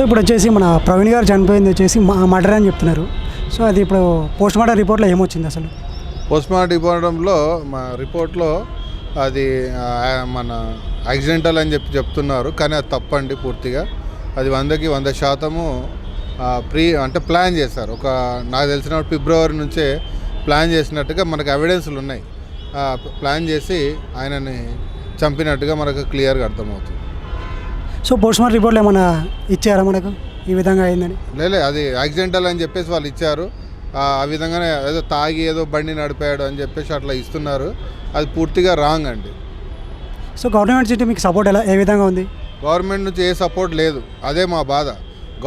So ఇప్పుడు వచ్చేసి మన ప్రవీణ్ గారు చనిపోయింది వచ్చేసి మర్డర్ అని చెప్తున్నారు. సో అది ఇప్పుడు పోస్ట్ మార్టం రిపోర్ట్లో ఏమొచ్చింది అసలు? పోస్ట్ మార్టం రిపోర్టంలో మా రిపోర్ట్లో అది మన యాక్సిడెంటల్ అని చెప్పి చెప్తున్నారు. కానీ అది తప్పండి పూర్తిగా. అది వందకి వంద శాతము ప్రీ అంటే ప్లాన్ చేశారు. ఒక నాకు తెలిసిన ఫిబ్రవరి నుంచే ప్లాన్ చేసినట్టుగా మనకు ఎవిడెన్స్లు ఉన్నాయి. ప్లాన్ చేసి ఆయనని చంపినట్టుగా మనకు క్లియర్గా అర్థమవుతుంది. సో పోస్ట్ మార్టం రిపోర్ట్లో ఏమైనా ఇచ్చారా మనకు? ఈ విధంగా అయిందని? లేలే అది యాక్సిడెంటల్ అని చెప్పేసి వాళ్ళు ఇచ్చారు. ఆ విధంగానే ఏదో తాగి ఏదో బండి నడిపాడు అని చెప్పేసి అట్లా ఇస్తున్నారు. అది పూర్తిగా రాంగ్ అండి. సో గవర్నమెంట్ సిటీ మీకు సపోర్ట్ ఎలా ఏ విధంగా ఉంది? గవర్నమెంట్ నుంచి ఏ సపోర్ట్ లేదు. అదే మా బాధ.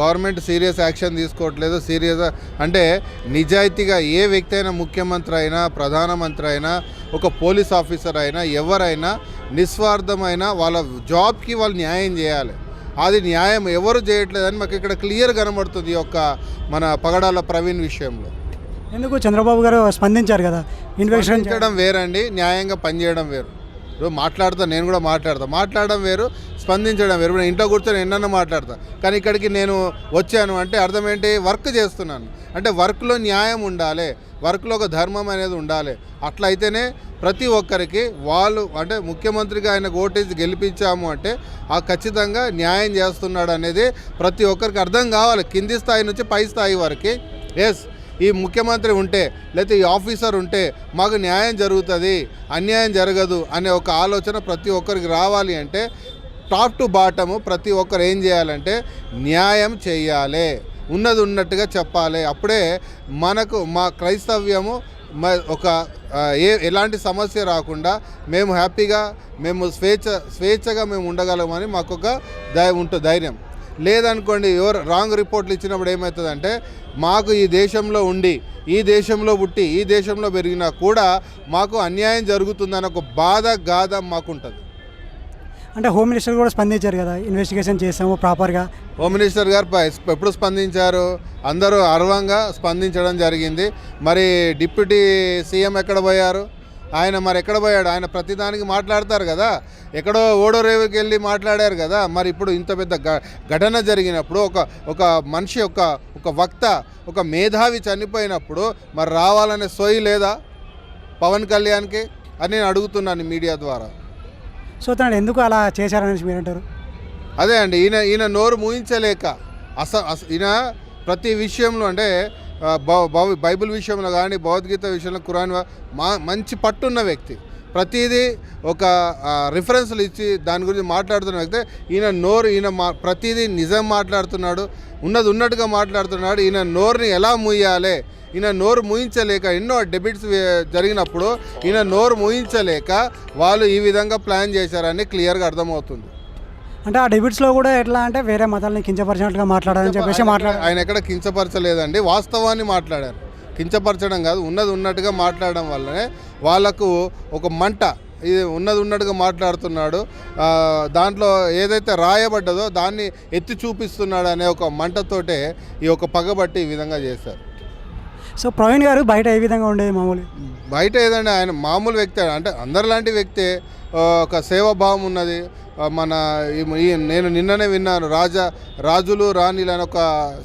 గవర్నమెంట్ సీరియస్ యాక్షన్ తీసుకోవట్లేదు. సీరియస్ అంటే నిజాయితీగా ఏ వ్యక్తి అయినా ముఖ్యమంత్రి అయినా ప్రధానమంత్రి అయినా ఒక పోలీస్ ఆఫీసర్ అయినా ఎవరైనా నిస్వార్థమైన వాళ్ళ జాబ్కి వాళ్ళు న్యాయం చేయాలి. అది న్యాయం ఎవరు చేయట్లేదని మాకు ఇక్కడ క్లియర్ కనబడుతుంది ఈ యొక్క మన పగడాల ప్రవీణ్ విషయంలో. ఎందుకు? చంద్రబాబు గారు స్పందించారు కదా. ఇన్వెస్టిగేషన్ స్పందించడం వేరండి. న్యాయంగా పనిచేయడం వేరు. మాట్లాడతా నేను కూడా మాట్లాడతా. మాట్లాడడం వేరు. స్పందించడం ఎవరైనా ఇంట్లో కూర్చొని ఎన్నన్నా మాట్లాడతా. కానీ ఇక్కడికి నేను వచ్చాను అంటే అర్థం ఏంటి వర్క్ చేస్తున్నాను. అంటే వర్క్లో న్యాయం ఉండాలి. వర్క్లో ఒక ధర్మం అనేది ఉండాలి. అట్లయితేనే ప్రతి ఒక్కరికి వాళ్ళు అంటే ముఖ్యమంత్రిగా ఆయన ఓటేసి గెలిపించాము అంటే ఆ ఖచ్చితంగా న్యాయం చేస్తున్నాడు అనేది ప్రతి ఒక్కరికి అర్థం కావాలి. కింది స్థాయి నుంచి పై స్థాయి వరకు. ఎస్ ఈ ముఖ్యమంత్రి ఉంటే లేకపోతే ఈ ఆఫీసర్ ఉంటే మాకు న్యాయం జరుగుతుంది అన్యాయం జరగదు అనే ఒక ఆలోచన ప్రతి ఒక్కరికి రావాలి అంటే టాప్ టు బాటము ప్రతి ఒక్కరు ఏం చేయాలంటే న్యాయం చేయాలి. ఉన్నది ఉన్నట్టుగా చెప్పాలి. అప్పుడే మనకు మా క్రైస్తవ్యము ఒక ఏ ఎలాంటి సమస్య రాకుండా మేము హ్యాపీగా మేము స్వేచ్ఛ స్వేచ్ఛగా మేము ఉండగలమని మాకు ఒక ధై ఉంటుంది ధైర్యం. లేదనుకోండి ఎవరు రాంగ్ రిపోర్ట్లు ఇచ్చినప్పుడు ఏమవుతుందంటే మాకు ఈ దేశంలో ఉండి ఈ దేశంలో పుట్టి ఈ దేశంలో పెరిగినా కూడా మాకు అన్యాయం జరుగుతుందని ఒక బాధ గాధ మాకుంటుంది. అంటే హోమ్ మినిస్టర్ కూడా స్పందించారు కదా ఇన్వెస్టిగేషన్ చేసాము ప్రాపర్గా హోమ్ మినిస్టర్ గారు ఎప్పుడు స్పందించారు? అందరూ అర్వంగా స్పందించడం జరిగింది. మరి డిప్యూటీ సీఎం ఎక్కడ పోయారు? ఆయన మరి ఎక్కడ పోయాడు? ఆయన ప్రతిదానికి మాట్లాడతారు కదా. ఎక్కడో ఓడో రేవుకి వెళ్ళి మాట్లాడారు కదా. మరి ఇప్పుడు ఇంత పెద్ద ఘటన జరిగినప్పుడు ఒక ఒక మనిషి ఒక ఒక వక్త ఒక మేధావి చనిపోయినప్పుడు మరి రావాలనే సోయి లేదా? పవన్ కళ్యాణ్కి? అని నేను అడుగుతున్నాను మీడియా ద్వారా. సో తను ఎందుకు అలా చేశారనేసి మీరు అంటారు అదే అండి ఈయన ఈయన నోరు మూయించలేక అస ఈయన ప్రతి విషయంలో అంటే బైబిల్ విషయంలో కానీ భగవద్గీత విషయంలో కురాన్ మా మంచి పట్టున్న వ్యక్తి. ప్రతిదీ ఒక రిఫరెన్స్లు ఇచ్చి దాని గురించి మాట్లాడుతున్న వ్యక్తి ఈయన నోరు ఈయన మా ప్రతిదీ నిజం మాట్లాడుతున్నాడు ఉన్నది ఉన్నట్టుగా మాట్లాడుతున్నాడు ఈయన నోరుని ఎలా మూయాలి ఈయన నోరు మూయించలేక ఎన్నో డెబిట్స్ జరిగినప్పుడు ఈయన నోరు మూయించలేక వాళ్ళు ఈ విధంగా ప్లాన్ చేశారని క్లియర్గా అర్థమవుతుంది. అంటే ఆ డెబిట్స్లో కూడా ఎట్లా అంటే వేరే మతాలని కించపరిచినట్టుగా మాట్లాడాలని చెప్పేసి ఆయన మాట్లాడారు. ఆయన ఎక్కడ కించపరచలేదండి వాస్తవాన్ని మాట్లాడారు. కించపరచడం కాదు ఉన్నది ఉన్నట్టుగా మాట్లాడడం వల్లనే వాళ్ళకు ఒక మంట ఇది ఉన్నది ఉన్నట్టుగా మాట్లాడుతున్నాడు. దాంట్లో ఏదైతే రాయబడ్డదో దాన్ని ఎత్తి చూపిస్తున్నాడు అనే ఒక మంటతోటే ఈ ఒక పగబట్టి ఈ విధంగా చేశారు. సో ప్రవీణ్ గారు బయట ఏ విధంగా ఉండేది మామూలు బయట ఏదండి ఆయన మామూలు వ్యక్తి అంటే అందరిలాంటి వ్యక్తే ఒక సేవాభావం ఉన్నది. మన ఈ- నేను నిన్ననే విన్నాను రాజా రాజులు రాణిలు అని ఒక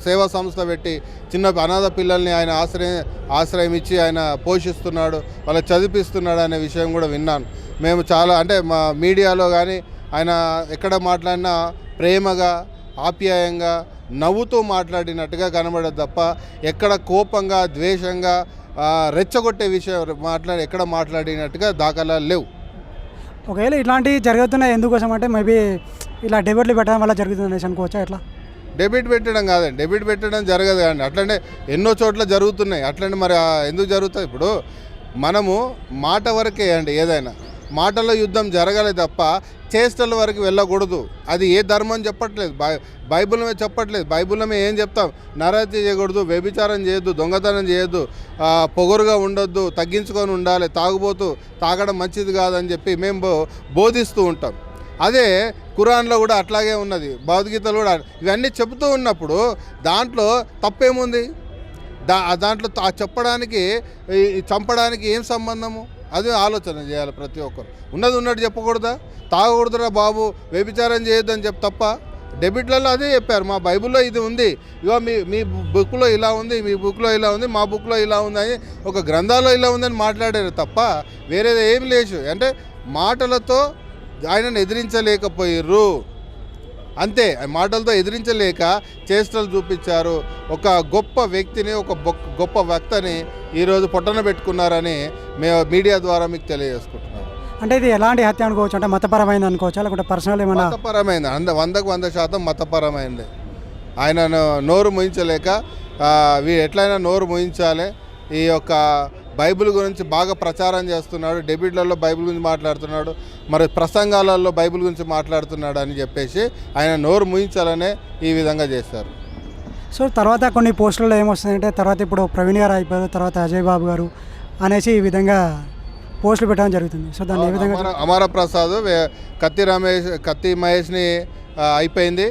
సేవా సంస్థ పెట్టి చిన్న అనాథ పిల్లల్ని ఆయన ఆశ్రయం ఆశ్రయం ఇచ్చి ఆయన పోషిస్తున్నాడు వాళ్ళ చదివిస్తున్నాడు అనే విషయం కూడా విన్నాను. మేము చాలా అంటే మా మీడియాలో కానీ ఆయన ఎక్కడ మాట్లాడినా ప్రేమగా ఆప్యాయంగా నవ్వుతూ మాట్లాడినట్టుగా కనబడదు తప్ప ఎక్కడ కోపంగా ద్వేషంగా రెచ్చగొట్టే విషయం మాట్లాడి ఎక్కడ మాట్లాడినట్టుగా దాఖలాలు లేవు. ఒకవేళ ఇట్లాంటివి జరుగుతున్నాయి ఎందుకోసం అంటే మేబీ ఇలా డెబిట్లు పెట్టడం వల్ల జరుగుతుంది అనేసి అనుకోవచ్చా ఎట్లా? డెబిట్ పెట్టడం కాదండి. డెబిట్ పెట్టడం జరగదు కానీ అట్లనే ఎన్నో చోట్ల జరుగుతున్నాయి. అట్లనే మరి ఎందుకు జరుగుతుంది ఇప్పుడు మనము మాట వరకే అండి ఏదైనా. మాటల యుద్ధం జరగాలి తప్ప చేష్టల వరకు వెళ్ళకూడదు. అది ఏ ధర్మం చెప్పట్లేదు. బై బైబిల్ మీద చెప్పట్లేదు. బైబిల్ మేము ఏం చెప్తాం? నరహత్య చేయకూడదు వ్యభిచారం చేయొద్దు దొంగతనం చేయొద్దు పొగరుగా ఉండొద్దు తగ్గించుకొని ఉండాలి తాగుబోతూ తాగడం మంచిది కాదని చెప్పి మేము బో- బోధిస్తూ ఉంటాం. అదే కురాన్లో కూడా అట్లాగే ఉన్నది. భగవద్గీతలో కూడా ఇవన్నీ చెబుతూ ఉన్నప్పుడు దాంట్లో తప్పేముంది? దా దాంట్లో చెప్పడానికి చంపడానికి ఏం సంబంధము? అది ఆలోచన చేయాలి ప్రతి ఒక్కరు. ఉన్నది ఉన్నట్టు చెప్పకూడదా? తాగకూడదురా బాబు వ్యభిచారం చేయొద్దని చెప్పి తప్ప డెబిట్లలో అదే చెప్పారు. మా బైబిల్లో ఇది ఉంది. ఇగో మీ మీ బుక్లో ఇలా ఉంది మీ బుక్లో ఇలా ఉంది మా బుక్లో ఇలా ఉంది అని ఒక గ్రంథాల్లో ఇలా ఉందని మాట్లాడారు తప్ప వేరేది ఏం లేదు. అంటే మాటలతో ఆయనను ఎదిరించలేకపోయారు అంతే మాటలతో ఎదిరించలేక చేష్టలు చూపించారు. ఒక గొప్ప వ్యక్తిని ఒక గొప్ప వక్తని ఈరోజు పొట్టన పెట్టుకున్నారని మేము మీడియా ద్వారా మీకు తెలియజేసుకుంటున్నాం అంటే ఇది ఎలాంటి హత్య అనుకోవచ్చు? అంటే మతపరమైంది అనుకోవచ్చా? లేకుంటే పర్సనల్ ఏమైనా? మతపరమైంది. అంద వందకు వంద శాతం మతపరమైంది. ఆయన నోరు ముయించలేక ఎట్లయినా నోరు ముయించాలి. ఈ యొక్క బైబిల్ గురించి బాగా ప్రచారం చేస్తున్నాడు డెబిట్లలో బైబిల్ గురించి మాట్లాడుతున్నాడు మరి ప్రసంగాలలో బైబిల్ గురించి మాట్లాడుతున్నాడు అని చెప్పేసి ఆయన నోరు ముయించాలనే ఈ విధంగా చేశారు. సో తర్వాత కొన్ని పోస్టులలో ఏమొస్తుందంటే తర్వాత ఇప్పుడు ప్రవీణ్ గారు అయిపోయారు తర్వాత అజయ్ బాబు గారు అనేసి ఈ విధంగా పోస్టులు పెట్టడం జరుగుతుంది. సో దాన్ని ఏ విధంగా అమర ప్రసాద్ కత్తి రమేష్ కత్తి మహేష్ని అయిపోయింది.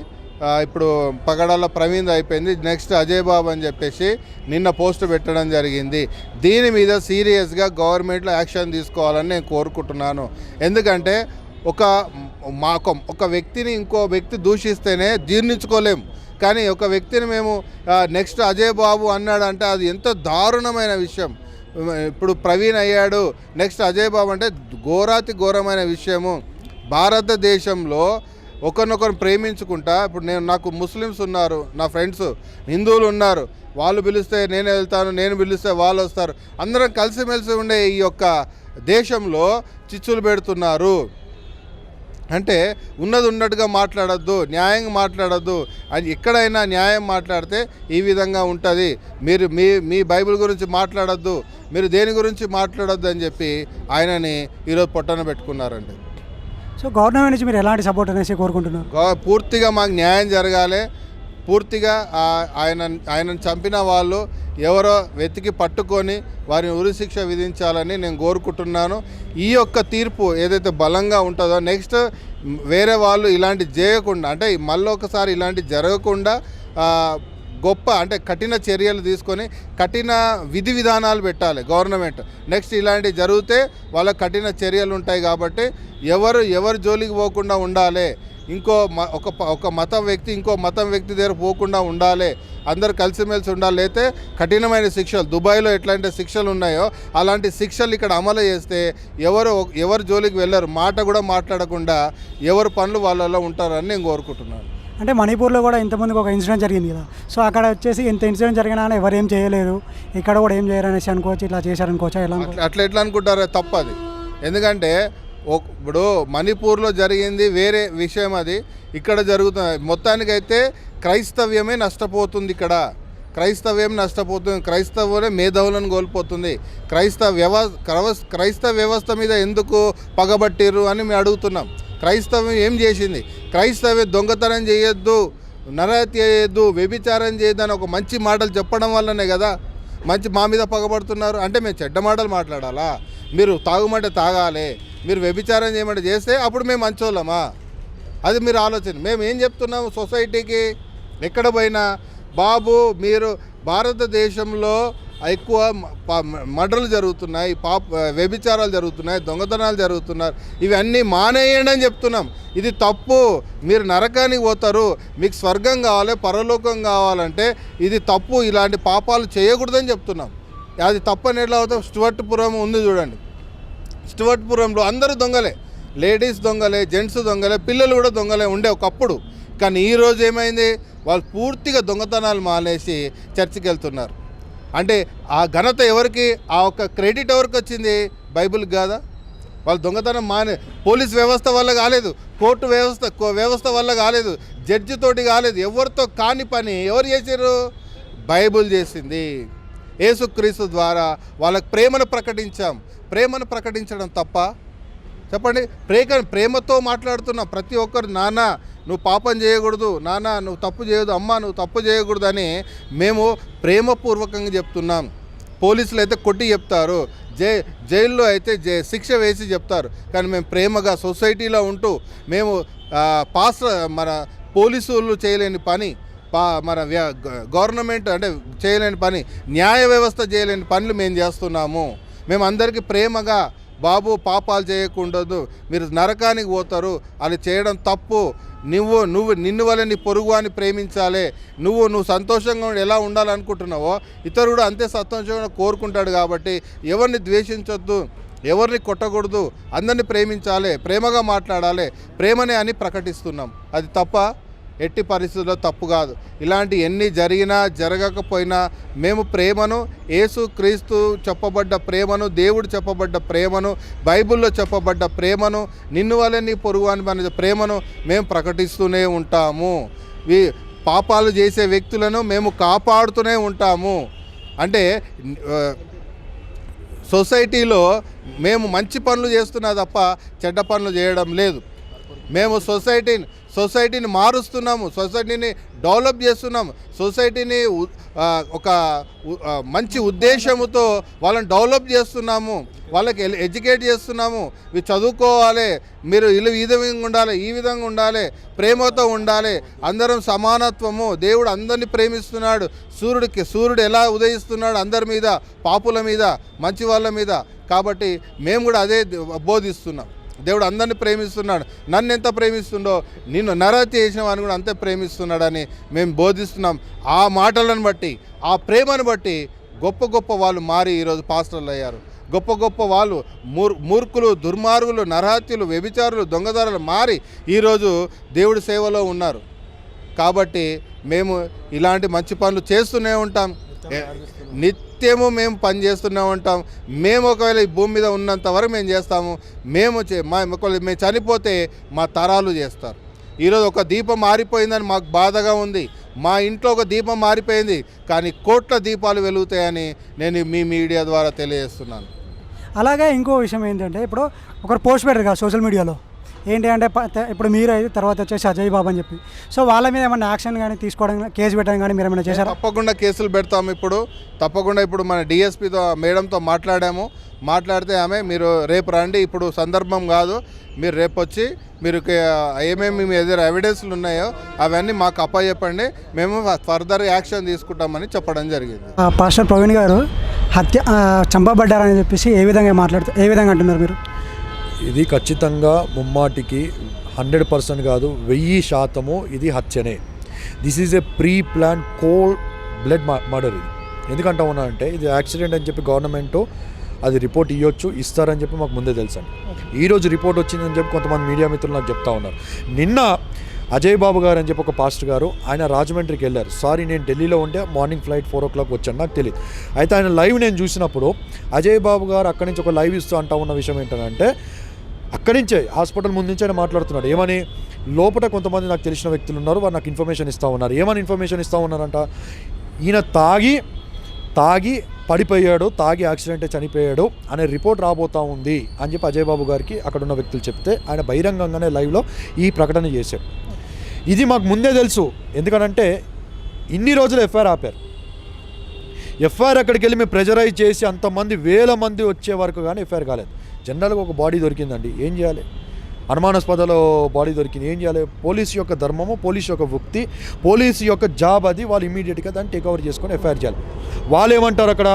ఇప్పుడు పగడాల ప్రవీణ్ అయిపోయింది. నెక్స్ట్ అజయ్ బాబు అని చెప్పేసి నిన్న పోస్ట్ పెట్టడం జరిగింది. దీని మీద సీరియస్గా గవర్నమెంట్లో యాక్షన్ తీసుకోవాలని నేను కోరుకుంటున్నాను. ఎందుకంటే ఒక మాకు ఒక వ్యక్తిని ఇంకో వ్యక్తి దూషిస్తేనే జీర్ణించుకోలేం. కానీ ఒక వ్యక్తిని మేము నెక్స్ట్ అజయ్ బాబు అన్నాడంటే అది ఎంత దారుణమైన విషయం. ఇప్పుడు ప్రవీణ్ అయ్యాడు నెక్స్ట్ అజయ్ బాబు అంటే ఘోరాతి ఘోరమైన విషయము. భారతదేశంలో ఒకరినొకరు ప్రేమించుకుంటా ఇప్పుడు నేను నాకు ముస్లిమ్స్ ఉన్నారు నా ఫ్రెండ్స్ హిందువులు ఉన్నారు వాళ్ళు పిలిస్తే నేను వెళ్తాను నేను పిలిస్తే వాళ్ళు వస్తారు అందరం కలిసిమెలిసి ఉండే ఈ యొక్క దేశంలో చిచ్చులు పెడుతున్నారు. అంటే ఉన్నది ఉన్నట్టుగా మాట్లాడద్దు న్యాయంగా మాట్లాడద్దు అని ఎక్కడైనా న్యాయం మాట్లాడితే ఈ విధంగా ఉంటుంది. మీరు మీ మీ బైబిల్ గురించి మాట్లాడద్దు మీరు దేని గురించి మాట్లాడొద్దు అని చెప్పి ఆయనని ఈరోజు పొట్టన పెట్టుకున్నారండి. సో గవర్నమెంట్ నుంచి మీరు ఎలాంటి సపోర్ట్ అనేసి కోరుకుంటున్నారు? గవ- పూర్తిగా మాకు న్యాయం జరగాలి. పూర్తిగా ఆ- ఆయన ఆయనను చంపిన వాళ్ళు ఎవరో వెతికి పట్టుకొని వారిని ఉరిశిక్ష విధించాలని నేను కోరుకుంటున్నాను. ఈ యొక్క తీర్పు ఏదైతే బలంగా ఉంటుందో నెక్స్ట్ వేరే వాళ్ళు ఇలాంటి చేయకుండా అంటే మళ్ళీ ఒకసారి ఇలాంటి జరగకుండా ఆ, గొప్ప అంటే కఠిన చర్యలు తీసుకొని కఠిన విధి విధానాలు పెట్టాలి గవర్నమెంట్. నెక్స్ట్ ఇలాంటివి జరిగితే వాళ్ళ కఠిన చర్యలు ఉంటాయి కాబట్టి ఎవరు ఎవరు జోలికి పోకుండా ఉండాలి. ఇంకో ఒక ఒక మతం వ్యక్తి ఇంకో మతం వ్యక్తి దగ్గర పోకుండా ఉండాలి. అందరు కలిసిమెలిసి ఉండాలి. అయితే కఠినమైన శిక్షలు దుబాయ్లో ఎట్లాంటి శిక్షలు ఉన్నాయో అలాంటి శిక్షలు ఇక్కడ అమలు చేస్తే ఎవరు ఎవరు జోలికి వెళ్ళరు. మాట కూడా మాట్లాడకుండా ఎవరు పనులు వాళ్ళలో ఉంటారని నేను కోరుకుంటున్నాను. అంటే మణిపూర్లో కూడా ఇంతమందికి ఒక ఇన్సిడెంట్ జరిగింది కదా. సో అక్కడ వచ్చేసి ఇంత ఇన్సిడెంట్ జరిగినా ఎవరు ఏం చేయలేదు ఇక్కడ కూడా ఏం చేయరు అనేసి అనుకోవచ్చు ఇట్లా చేశారనుకోవచ్చా ఎలా అట్లా ఎట్లా అనుకుంటారు తప్పది. ఎందుకంటే ఇప్పుడు మణిపూర్లో జరిగింది వేరే విషయం అది. ఇక్కడ జరుగుతుంది మొత్తానికైతే క్రైస్తవ్యమే నష్టపోతుంది ఇక్కడ. క్రైస్తవ్యం నష్టపోతుంది క్రైస్తవమే మేధావులను కోల్పోతుంది. క్రైస్తవ వ్యవస్థ క్రైస్తవ వ్యవస్థ మీద ఎందుకు పగబట్టిర్రు అని మేము అడుగుతున్నాం. క్రైస్తవం ఏం చేసింది? క్రైస్తవే దొంగతనం చేయొద్దు నరహత్య చేయొద్దు వ్యభిచారం చేయొద్దు అని ఒక మంచి మాటలు చెప్పడం వల్లనే కదా మంచి మా మీద పగబడుతున్నారు. అంటే మేము చెడ్డ మాటలు మాట్లాడాలా? మీరు తాగుమంటే తాగాలి మీరు వ్యభిచారం చేయమంటే చేస్తే అప్పుడు మేము మంచోళ్ళమా? అది మీరు ఆలోచన. మేము ఏం చెప్తున్నాము సొసైటీకి? ఎక్కడ పోయినా? బాబు మీరు భారతదేశంలో ఎక్కువ మర్డర్లు జరుగుతున్నాయి పాప వ్యభిచారాలు జరుగుతున్నాయి దొంగతనాలు జరుగుతున్నారు. ఇవన్నీ మానేయండి అని చెప్తున్నాం. ఇది తప్పు. మీరు నరకానికి పోతారు. మీకు స్వర్గం కావాలి పరలోకం కావాలంటే ఇది తప్పు. ఇలాంటి పాపాలు చేయకూడదని చెప్తున్నాం. అది తప్పని ఎట్లా అవుతాం? స్టువర్ట్పురం ఉంది చూడండి. స్టువర్ట్పురంలో అందరూ దొంగలే. లేడీస్ దొంగలే జెంట్స్ దొంగలే పిల్లలు కూడా దొంగలే ఉండే ఒకప్పుడు. కానీ ఈ రోజు ఏమైంది? వాళ్ళు పూర్తిగా దొంగతనాలు మానేసి చర్చికి వెళ్తున్నారు అంటే ఆ ఘనత ఎవరికి? ఆ ఒక క్రెడిట్ ఎవరికి వచ్చింది? బైబిల్కి కాదా? వాళ్ళు దొంగతనం మానే పోలీస్ వ్యవస్థ వల్ల కాలేదు. కోర్టు వ్యవస్థ కో- వ్యవస్థ వల్ల కాలేదు. జడ్జి తోటి కాలేదు. ఎవరితో కాని పని ఎవరు చేశారు బైబిల్ చేసింది. యేసుక్రీస్తు ద్వారా వాళ్ళకి ప్రేమను ప్రకటించాం. ప్రేమను ప్రకటించడం తప్ప చెప్పండి? ప్రేక ప్రేమతో మాట్లాడుతున్న ప్రతి ఒక్కరు నాన్న నువ్వు పాపం చేయకూడదు. నాన్న నువ్వు తప్పు చేయదు అమ్మ నువ్వు తప్పు చేయకూడదు అని మేము ప్రేమపూర్వకంగా చెప్తున్నాం. పోలీసులు అయితే కొట్టి చెప్తారు. జై జైల్లో అయితే జై శిక్ష వేసి చెప్తారు. కానీ మేము ప్రేమగా సొసైటీలో ఉంటూ మేము పాస్ మన పోలీసులు చేయలేని పని పా మన గవర్నమెంట్ అంటే చేయలేని పని న్యాయ వ్యవస్థ చేయలేని పనులు మేము చేస్తున్నాము. మేము అందరికీ ప్రేమగా బాబు పాపాలు చేయకుండదు మీరు నరకానికి పోతారు అది చేయడం తప్పు. నువ్వు నువ్వు నిన్ను వల్ల నీ పొరుగు అని ప్రేమించాలి. నువ్వు నువ్వు సంతోషంగా ఎలా ఉండాలనుకుంటున్నావో ఇతరుడు అంతే సంతోషంగా కోరుకుంటాడు కాబట్టి ఎవరిని ద్వేషించొద్దు ఎవరిని కొట్టకూడదు. అందరిని ప్రేమించాలి ప్రేమగా మాట్లాడాలి ప్రేమనే అని ప్రకటిస్తున్నాం. అది తప్ప ఎట్టి పరిస్థితుల్లో తప్పు కాదు. ఇలాంటి ఎన్ని జరిగినా జరగకపోయినా మేము ప్రేమను యేసు క్రీస్తు చెప్పబడ్డ ప్రేమను దేవుడు చెప్పబడ్డ ప్రేమను బైబిల్లో చెప్పబడ్డ ప్రేమను నిన్ను వలె నీ పొరుగు అని మన ప్రేమను మేము ప్రకటిస్తూనే ఉంటాము. ఈ పాపాలు చేసే వ్యక్తులను మేము కాపాడుతూనే ఉంటాము. అంటే సొసైటీలో మేము మంచి పనులు చేస్తున్నా తప్ప చెడ్డ పనులు చేయడం లేదు. మేము సొసైటీని సొసైటీని మారుస్తున్నాము సొసైటీని డెవలప్ చేస్తున్నాము సొసైటీని ఒక మంచి ఉద్దేశముతో వాళ్ళని డెవలప్ చేస్తున్నాము వాళ్ళకి ఎడ్యుకేట్ చేస్తున్నాము ఇవి చదువుకోవాలి మీరు ఇల్లు ఈ విధంగా ఉండాలి ఈ విధంగా ఉండాలి ప్రేమతో ఉండాలి అందరం సమానత్వము దేవుడు అందరినీ ప్రేమిస్తున్నాడు సూర్యుడికి సూర్యుడు ఎలా ఉదయిస్తున్నాడు అందరి మీద పాపుల మీద మంచి వాళ్ళ మీద కాబట్టి మేము కూడా అదే బోధిస్తున్నాం. దేవుడు అందరిని ప్రేమిస్తున్నాడు. నన్ను ఎంత ప్రేమిస్తుండో నిన్ను నరహత్య చేసిన వాడిని కూడా అంతే ప్రేమిస్తున్నాడని మేము బోధిస్తున్నాం. ఆ మాటలను బట్టి ఆ ప్రేమను బట్టి గొప్ప గొప్ప వాళ్ళు మారి ఈరోజు పాస్టర్లు అయ్యారు. గొప్ప గొప్ప వాళ్ళు మూర్ మూర్ఖులు దుర్మార్గులు నరహత్యులు వ్యభిచారులు దొంగదారులు మారి ఈరోజు దేవుడి సేవలో ఉన్నారు. కాబట్టి మేము ఇలాంటి మంచి పనులు చేస్తూనే ఉంటాం. ఏ- నిత్యము మేము పని చేస్తూనే ఉంటాం. మేము ఒకవేళ ఈ భూమి మీద ఉన్నంత వరకు మేము చేస్తాము. మేము చే- మా ఒకవేళ మేము చనిపోతే మా తరాలు చేస్తారు. ఈరోజు ఒక దీపం మారిపోయిందని మాకు బాధగా ఉంది. మా ఇంట్లో ఒక దీపం మారిపోయింది కానీ కోట్ల దీపాలు వెలుగుతాయని నేను మీ మీడియా ద్వారా తెలియజేస్తున్నాను. అలాగే ఇంకో విషయం ఏంటంటే ఇప్పుడు ఒకరు పోస్ట్ పెట్టారు కదా సోషల్ మీడియాలో. ఏంటి అంటే ఇప్పుడు మీరు అయితే తర్వాత వచ్చేసి అజయ్ బాబు అని చెప్పి. సో వాళ్ళ మీద ఏమైనా యాక్షన్ కానీ తీసుకోవడం కేసు పెట్టడం కానీ మీరు ఏమైనా చేశారా? తప్పకుండా కేసులు పెడతాము ఇప్పుడు. తప్పకుండా ఇప్పుడు మన డిఎస్పితో మేడంతో మాట్లాడాము. మాట్లాడితే ఆమె మీరు రేపు రండి ఇప్పుడు సందర్భం కాదు. మీరు రేపు వచ్చి మీరు ఏమేమి మీ ఎదురు ఎవిడెన్స్లు ఉన్నాయో అవన్నీ మాకు అప్పచెప్పండి. మేము ఫర్దర్ యాక్షన్ తీసుకుంటామని చెప్పడం జరిగింది. ఆ, పాస్టర్ ప్రవీణ్ గారు హత్య చంపబడ్డారని చెప్పేసి ఏ విధంగా మాట్లాడుతూ ఏ విధంగా అంటున్నారు మీరు? ఇది ఖచ్చితంగా ముమ్మాటికి హండ్రెడ్ పర్సెంట్ కాదు వెయ్యి శాతము ఇది హత్యనే. This is a pre plan cold blood murder ఇది. ఎందుకంటా ఉన్నా అంటే ఇది యాక్సిడెంట్ అని చెప్పి గవర్నమెంట్ అది రిపోర్ట్ ఇవ్వచ్చు ఇస్తారని చెప్పి మాకు ముందే తెలుసు అండి. ఈరోజు రిపోర్ట్ వచ్చిందని చెప్పి కొంతమంది మీడియా మిత్రులు నాకు చెప్తా ఉన్నారు. నిన్న అజయ్ బాబు గారు అని చెప్పి ఒక పాస్టర్ గారు ఆయన రాజమండ్రికి వెళ్ళారు. సారీ నేను ఢిల్లీలో ఉంటే morning flight four o'clock వచ్చాను నాకు తెలియదు అయితే ఆయన లైవ్ నేను చూసినప్పుడు అజయ్ బాబు గారు అక్కడి నుంచి ఒక లైవ్ ఇస్తూ అంటా ఉన్న విషయం ఏంటంటే అక్కడి నుంచే హాస్పిటల్ ముందు నుంచే ఆయన మాట్లాడుతున్నాడు ఏమని? లోపల కొంతమంది నాకు తెలిసిన వ్యక్తులు ఉన్నారు వారు నాకు ఇన్ఫర్మేషన్ ఇస్తూ ఉన్నారు. ఏమని ఇన్ఫర్మేషన్ ఇస్తూ ఉన్నారంట? ఈయన తాగి తాగి పడిపోయాడు తాగి యాక్సిడెంట్ చనిపోయాడు అనే రిపోర్ట్ రాబోతా ఉంది అని చెప్పి అజయ్ బాబు గారికి అక్కడ ఉన్న వ్యక్తులు చెప్తే ఆయన బహిరంగంగానే లైవ్లో ఈ ప్రకటన చేశాడు ఇది మాకు ముందే తెలుసు. ఎందుకనంటే ఇన్ని రోజులు ఎఫ్ఐఆర్ ఆపారు. ఎఫ్ఐఆర్ అక్కడికి వెళ్ళి మేము ప్రెజరైజ్ చేసి అంతమంది వేల మంది వచ్చే వరకు కానీ ఎఫ్ఐఆర్ కాలేదు. జనరల్గా ఒక బాడీ దొరికిందండి. ఏం చేయాలి? అనుమానాస్పదలో బాడీ దొరికింది. ఏం చేయాలి? పోలీసు యొక్క ధర్మము పోలీసు యొక్క వృత్తి పోలీసు యొక్క జాబ్ అది వాళ్ళు ఇమీడియట్గా దాన్ని టేక్ ఓవర్ చేసుకొని ఎఫ్ఐఆర్ చేయాలి. వాళ్ళు ఏమంటారు అక్కడ?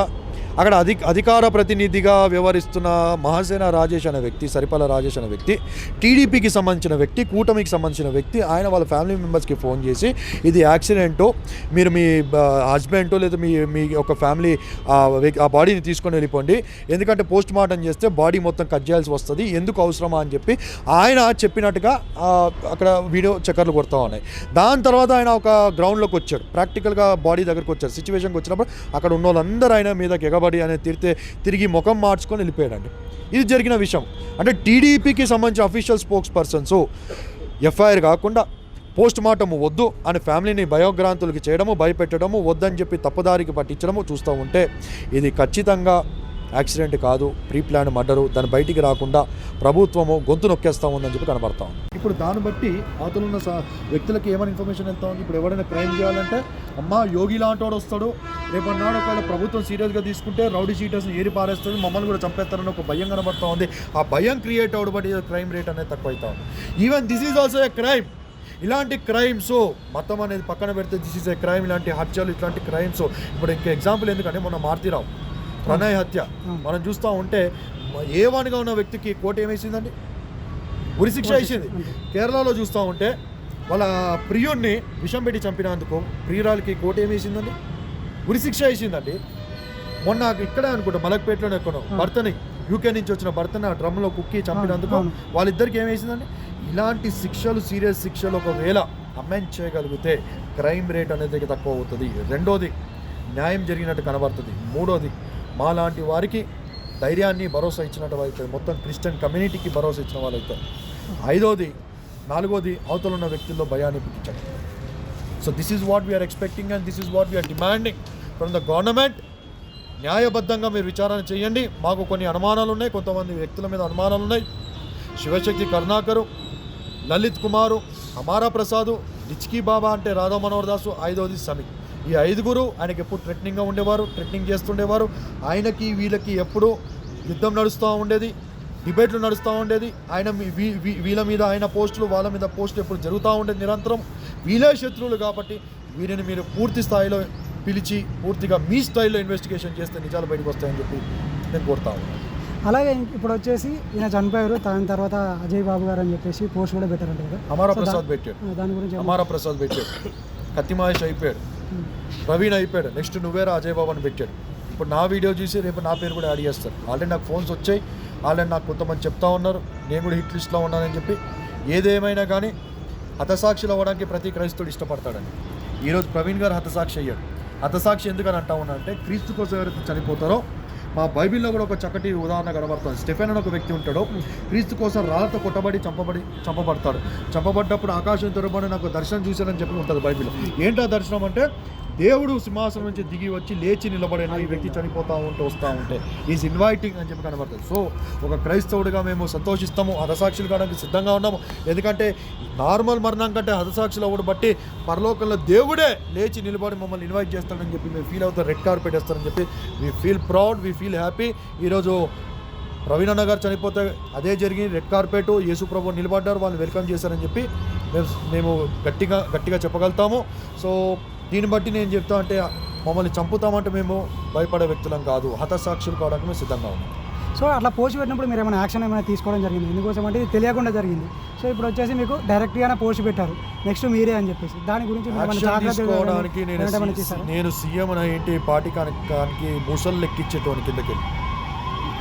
అక్కడ అధి అధికార ప్రతినిధిగా వ్యవహరిస్తున్న మహాసేన రాజేష్ అనే వ్యక్తి సరిపల్ల రాజేష్ అనే వ్యక్తి టీడీపీకి సంబంధించిన వ్యక్తి కూటమికి సంబంధించిన వ్యక్తి ఆయన వాళ్ళ ఫ్యామిలీ మెంబర్స్కి ఫోన్ చేసి ఇది యాక్సిడెంటో? మీరు మీ హస్బెండ్ లేదా మీ మీ ఒక ఫ్యామిలీ ఆ ఆ బాడీని తీసుకొని వెళ్ళిపోండి. ఎందుకంటే పోస్ట్ మార్టం చేస్తే బాడీ మొత్తం కట్ చేయాల్సి వస్తుంది. ఎందుకు అవసరమా? అని చెప్పి ఆయన చెప్పినట్టుగా అక్కడ వీడియో చక్కర్లు కొడతా ఉన్నాయి. దాని తర్వాత ఆయన ఒక గ్రౌండ్లోకి వచ్చాడు. ప్రాక్టికల్గా బాడీ దగ్గరకు వచ్చాడు. సిచ్యువేషన్కి వచ్చినప్పుడు అక్కడ ఉన్న వాళ్ళందరూ ఆయన మీద కష్టపడి అనేది తిరిగితే తిరిగి ముఖం మార్చుకొని వెళ్ళిపోయాడండి. ఇది జరిగిన విషయం. అంటే టీడీపీకి సంబంధించిన అఫీషియల్ స్పోక్స్ పర్సన్స్ ఎఫ్ఐఆర్ కాకుండా పోస్ట్ మార్టం వద్దు అని ఫ్యామిలీని భయోగ్రాంతులకి చేయడము భయపెట్టడము వద్దని చెప్పి తప్పుదారికి పట్టించడము చూస్తూ ఉంటే ఇది ఖచ్చితంగా యాక్సిడెంట్ కాదు ప్రీ ప్లాన్ మర్డరు దాని బయటికి రాకుండా ప్రభుత్వము గొంతు నొక్కేస్తా ఉందని చెప్పి కనబడతా ఉంది. ఇప్పుడు దాన్ని బట్టి అవతల ఉన్న వ్యక్తులకి ఏమైనా ఇన్ఫర్మేషన్ ఎంత ఉంది? ఇప్పుడు ఎవరైనా క్రైమ్ చేయాలంటే అమ్మ యోగి లాంటోడు వస్తాడు. రేపన్నాడు ఒకవేళ ప్రభుత్వం సీరియస్గా తీసుకుంటే రౌడీ షీటర్స్ని ఏరి పారేస్తుంది మమ్మల్ని కూడా చంపేస్తారని ఒక భయం కనబడతా ఉంది. ఆ భయం క్రియేట్ అవడం బట్టి క్రైమ్ రేట్ అనేది తక్కువ అవుతా ఉంది. Even this is also a crime ఇలాంటి క్రైమ్స్ మతం అనేది పక్కన పెడితే దిస్ ఈజ్ ఏ క్రైమ్ ఇలాంటి హత్యలు ఇట్లాంటి క్రైమ్స్ ఇప్పుడు ఇంకా ఎగ్జాంపుల్ ఎందుకంటే మొన్న మారుతిరావు. ప్రణయ్ హత్య. మనం చూస్తూ ఉంటే ఏ వానిగా ఉన్న వ్యక్తికి కోర్టు ఏమేసిందండి? ఉరి శిక్ష వేసింది కేరళలో చూస్తూ ఉంటే వాళ్ళ ప్రియుణ్ణి విషం పెట్టి చంపినందుకు ప్రియురాలకి కోర్టు ఏమి వేసిందండి ఉరి శిక్ష వేసిందండి మొన్న ఇక్కడే అనుకుంటా మలక్పేటలోనే ఎక్కడో భర్తని యూకే నుంచి వచ్చిన భర్తని ఆ డ్రమ్లో కుక్కి చంపినందుకు. వాళ్ళిద్దరికి ఏం వేసిందండి ఇలాంటి శిక్షలు సీరియస్ శిక్షలు ఒకవేళ అమెండ్ చేయగలిగితే క్రైమ్ రేట్ అనేది తక్కువ అవుతుంది. రెండోది న్యాయం జరిగినట్టు కనబడుతుంది. మూడోది మాలాంటి వారికి ధైర్యాన్ని భరోసా ఇచ్చినట్టు అవుతుంది మొత్తం క్రిస్టియన్ కమ్యూనిటీకి భరోసా ఇచ్చిన వాళ్ళు అవుతారు ఐదోది నాలుగోది అవతల ఉన్న వ్యక్తుల్లో భయాన్ని పుట్టించడం so this is what we are expecting and this is what we are demanding from the government న్యాయబద్ధంగా మీరు విచారణ చేయండి. మాకు కొన్ని అనుమానాలు ఉన్నాయి. కొంతమంది వ్యక్తుల మీద అనుమానాలు ఉన్నాయి. శివశక్తి కరుణాకరు లలిత్ కుమారు అమారా ప్రసాద్ డిచ్కీ బాబా అంటే రాధా మనోహర్ దాసు ఐదోది సమీ ఈ ఐదుగురు ఆయనకి ఎప్పుడు థ్రెటనింగ్గా ఉండేవారు థ్రెటనింగ్ చేస్తుండేవారు. ఆయనకి వీళ్ళకి ఎప్పుడు యుద్ధం నడుస్తూ ఉండేది డిబేట్లు నడుస్తూ ఉండేది. ఆయన వీళ్ళ మీద ఆయన పోస్టులు వాళ్ళ మీద పోస్టులు ఎప్పుడు జరుగుతూ ఉండేది నిరంతరం. వీళ్ళే శత్రువులు కాబట్టి వీరిని మీరు పూర్తి స్థాయిలో పిలిచి పూర్తిగా మీ స్టైల్లో ఇన్వెస్టిగేషన్ చేస్తే నిజాలు బయటకు వస్తాయని చెప్పి నేను కోరుతా ఉన్నాను. అలాగే ఇప్పుడు వచ్చేసి ఈయన చనిపోయారు దాని తర్వాత అజయ్ బాబు గారు అని చెప్పేసి పోస్ట్ కూడా పెట్టారంట కదా. అమారా ప్రసాద్ పెట్టాడు. దాని గురించి అమారా ప్రసాద్ పెట్టాడు. కత్తిమహేష్ అయిపోయాడు. ప్రవీణ్ అయిపోయాడు. నెక్స్ట్ నువ్వేరా అజయ్ బాబు అని పెట్టాడు. ఇప్పుడు నా వీడియో చూసి రేపు నా పేరు కూడా యాడ్ చేస్తారు. ఆల్రెడీ నాకు ఫోన్స్ వచ్చాయి. ఆల్రెడీ నాకు కొంతమంది చెప్తా ఉన్నారు. నేను కూడా హిట్ లిస్ట్లో ఉన్నానని చెప్పి. ఏదేమైనా కానీ హతసాక్షులు అవ్వడానికి ప్రతి క్రైస్తవుడు ఇష్టపడతాడని. ఈరోజు ప్రవీణ్ గారు హతసాక్షి అయ్యాడు. హతసాక్షి ఎందుకని అంటా ఉన్నా అంటే క్రీస్తు కోసం ఎవరైతే చనిపోతారో మా బైబిల్లో కూడా ఒక చక్కటి ఉదాహరణ కనబడుతుంది. స్టెఫెన్ అని ఒక వ్యక్తి ఉంటాడు. క్రీస్తు కోసం రాళ్ళతో కొట్టబడి చంపబడి చంపబడతాడు. చంపబడ్డప్పుడు ఆకాశం తెరబడి నాకు దర్శనం చూశానని చెప్పి ఉంటుంది బైబిల్లో. ఏంటో దర్శనం అంటే దేవుడు సింహాసనం నుంచి దిగి వచ్చి లేచి నిలబడిన? ఈ వ్యక్తి చనిపోతూ ఉంటే వస్తూ ఉంటే. ఈజ్ ఇన్వైటింగ్ అని చెప్పి కనబడుతుంది. సో ఒక క్రైస్తవుడిగా మేము సంతోషిస్తాము హతసాక్షులు కావడానికి సిద్ధంగా ఉన్నాము. ఎందుకంటే నార్మల్ మరణం కంటే హతసాక్షులు అవ్వడం బట్టి పరలోకంలో దేవుడే లేచి నిలబడి మమ్మల్ని ఇన్వైట్ చేస్తాడని చెప్పి మేము ఫీల్ అవుతాం. రెడ్ కార్పెట్ వేస్తారని చెప్పి we feel proud we feel happy ఈరోజు ప్రవీణ్ గారు చనిపోతే అదే జరిగి రెడ్ కార్పెట్ యేసుప్రభు నిలబడ్డారు వాళ్ళు వెల్కమ్ చేశారని చెప్పి మేము మేము గట్టిగా గట్టిగా చెప్పగలుగుతాము. సో దీన్ని బట్టి నేను చెప్తా అంటే మమ్మల్ని చంపుతామంటే మేము భయపడే వ్యక్తులం కాదు. హతసాక్షులు కావడానికి మేము సిద్ధంగా ఉన్నాం. సో అట్లా పోస్ట్ పెట్టినప్పుడు మీరు ఏమైనా యాక్షన్ ఏమైనా తీసుకోవడం జరిగింది? ఎందుకోసం అంటే ఇది తెలియకుండా జరిగింది. సో ఇప్పుడు వచ్చేసి మీకు డైరెక్ట్గానే పోస్ట్ పెట్టారు. నెక్స్ట్ మీరే అని చెప్పేసి. దాని గురించి తీసుకోవడానికి కానీ నేను? నేను సీఎం ఏంటి పార్టీ కానికి ముసలు లెక్కించేటోని కిందకి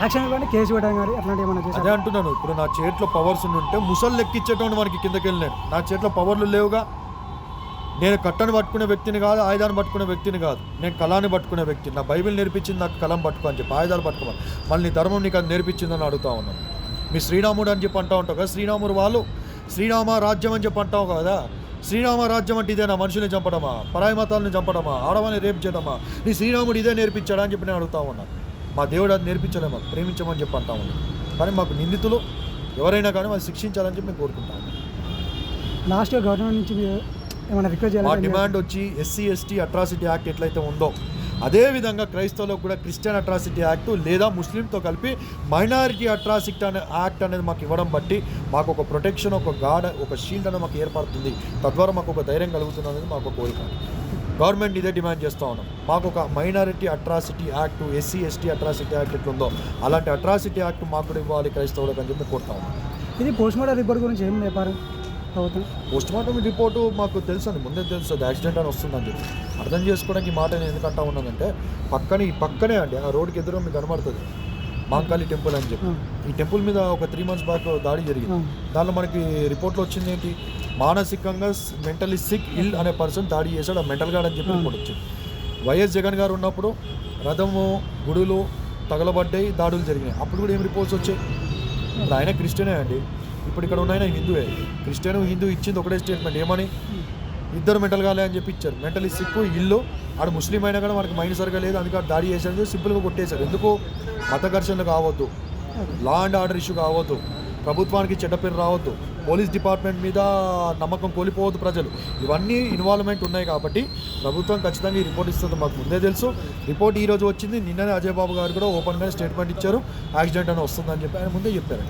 యాక్షన్ ఇవ్వండి కేసు పెట్టడం కానీ అట్లాంటివి ఏమైనా అదే అంటున్నాను. ఇప్పుడు నా చేతిలో పవర్స్ ఉంటే ముసలు లెక్కించేటోని మనకి కిందకి వెళ్ళినాను నా చేతిలో పవర్లు లేవుగా. నేను కట్టను పట్టుకునే వ్యక్తిని కాదు ఆయుధాన్ని పట్టుకునే వ్యక్తిని కాదు. నేను కళాన్ని పట్టుకునే వ్యక్తిని నా బైబిల్ నేర్పించింది నాకు కలం పట్టుకో అని చెప్పి ఆయుధాలు పట్టుకోమని. మళ్ళీ ధర్మం నీకు అది నేర్పించిందని అడుగుతా ఉన్నాను. మీ శ్రీరాముడు అని చెప్పి అంటా ఉంటావు కదా శ్రీరాముడు వాళ్ళు? శ్రీరామ రాజ్యం అని చెప్పి అంటావు కదా? శ్రీరామ రాజ్యం అంటే ఇదేనా? మనుషుల్ని చంపడమా? పరాయి మతాలను చంపడమా? ఆడవాళ్ళని రేపు చేయడమా? నీ శ్రీరాముడు ఇదే నేర్పించాడా అని చెప్పి నేను అడుగుతా ఉన్నాను మా దేవుడు అది నేర్పించలే మాకు ప్రేమించమని చెప్పి అంటా ఉన్నాను కానీ మాకు నిందితులు ఎవరైనా కానీ వాళ్ళు శిక్షించాలని చెప్పి మేము కోరుకుంటాము లాస్ట్గా లాస్ట్ గవర్నమెంట్ నుంచి మా చేయాలి డిమాండ్ వచ్చి ఎస్సీ ఎస్టీ అట్రాసిటీ యాక్ట్ ఎట్లయితే ఉందో అదే విధంగా క్రైస్తవులకు కూడా క్రిస్టియన్ అట్రాసిటీ యాక్ట్ లేదా ముస్లింతో కలిపి మైనారిటీ అట్రాసిటీ అనే యాక్ట్ అనేది మాకు ఇవ్వడం బట్టి మాకు ఒక ప్రొటెక్షన్ ఒక గార్డ్ ఒక షీల్డ్ అనేది మాకు ఏర్పడుతుంది. తద్వారా మాకు ఒక ధైర్యం కలుగుతుంది అనేది మాకు కోరిక. గవర్నమెంట్ ఇదే డిమాండ్ చేస్తూ ఉన్నాం. మాకు ఒక minority atrocity act SC ST atrocity act ఎట్లుందో అలాంటి అట్రాసిటీ యాక్ట్ మాకు కూడా ఇవ్వాలి క్రైస్తవులకు అని చెప్పి కోరుతా ఉన్నాం. ఇది పోస్ట్ మార్టం రిపోర్ట్ గురించి ఏం చెప్పారు? ప్రభుత్వం పోస్ట్ మార్టం రిపోర్టు మాకు తెలుసు అండి ముందే తెలుసు అది యాక్సిడెంట్ అని వస్తుందని చెప్పి. అర్థం చేసుకోవడానికి ఈ మాట నేను ఎందుకంటా ఉన్నానంటే పక్కనే ఈ పక్కనే అండి ఆ రోడ్డుకి ఎదురు మీకు కనబడుతుంది మాంకాళి టెంపుల్ అని చెప్పి. ఈ టెంపుల్ మీద ఒక త్రీ మంత్స్ బ్యాక్ దాడి జరిగింది. దానిలో మనకి రిపోర్ట్లో వచ్చింది ఏంటి? మానసికంగా మెంటలీ సిక్ ఇల్ అనే పర్సన్ దాడి చేశాడు ఆ మెంటల్ గార్డ్ అని చెప్పి రిపోర్ట్ వచ్చింది. వైఎస్ జగన్ గారు ఉన్నప్పుడు రథము గుడులు తగలబడ్డాయి దాడులు జరిగినాయి. అప్పుడు కూడా ఏం రిపోర్ట్స్ వచ్చాయి? ఇప్పుడు ఆయన క్రిస్టియనే అండి. ఇప్పుడు ఇక్కడ ఉన్నాయన హిందువే. క్రిస్టియన్ హిందూ ఇచ్చింది ఒకటే స్టేట్మెంట్ ఏమని? ఇద్దరు మెంటల్ కాలే అని చెప్పి ఇచ్చారు. మెంటల్ సిక్కు ఇల్లు. ఆడు ముస్లిం అయినా కూడా మనకి మైండ్ సరిగా లేదు. అందుకే దాడి చేశారు సింపుల్గా కొట్టేశారు. ఎందుకు? మత ఘర్షణలు కావద్దు. లా అండ్ ఆర్డర్ ఇష్యూ కావద్దు. ప్రభుత్వానికి చెడ్డ పేరు రావద్దు. పోలీస్ డిపార్ట్మెంట్ మీద నమ్మకం కోల్పోవద్దు ప్రజలు. ఇవన్నీ ఇన్వాల్వ్మెంట్ ఉన్నాయి కాబట్టి ప్రభుత్వం ఖచ్చితంగా ఈ రిపోర్ట్ ఇస్తుంది మాకు ముందే తెలుసు. రిపోర్ట్ ఈ రోజు వచ్చింది. నిన్ననే అజయ్ బాబు గారు కూడా ఓపెన్గా స్టేట్మెంట్ ఇచ్చారు. యాక్సిడెంట్ అని వస్తుందని చెప్పి ఆయన ముందే చెప్పారు.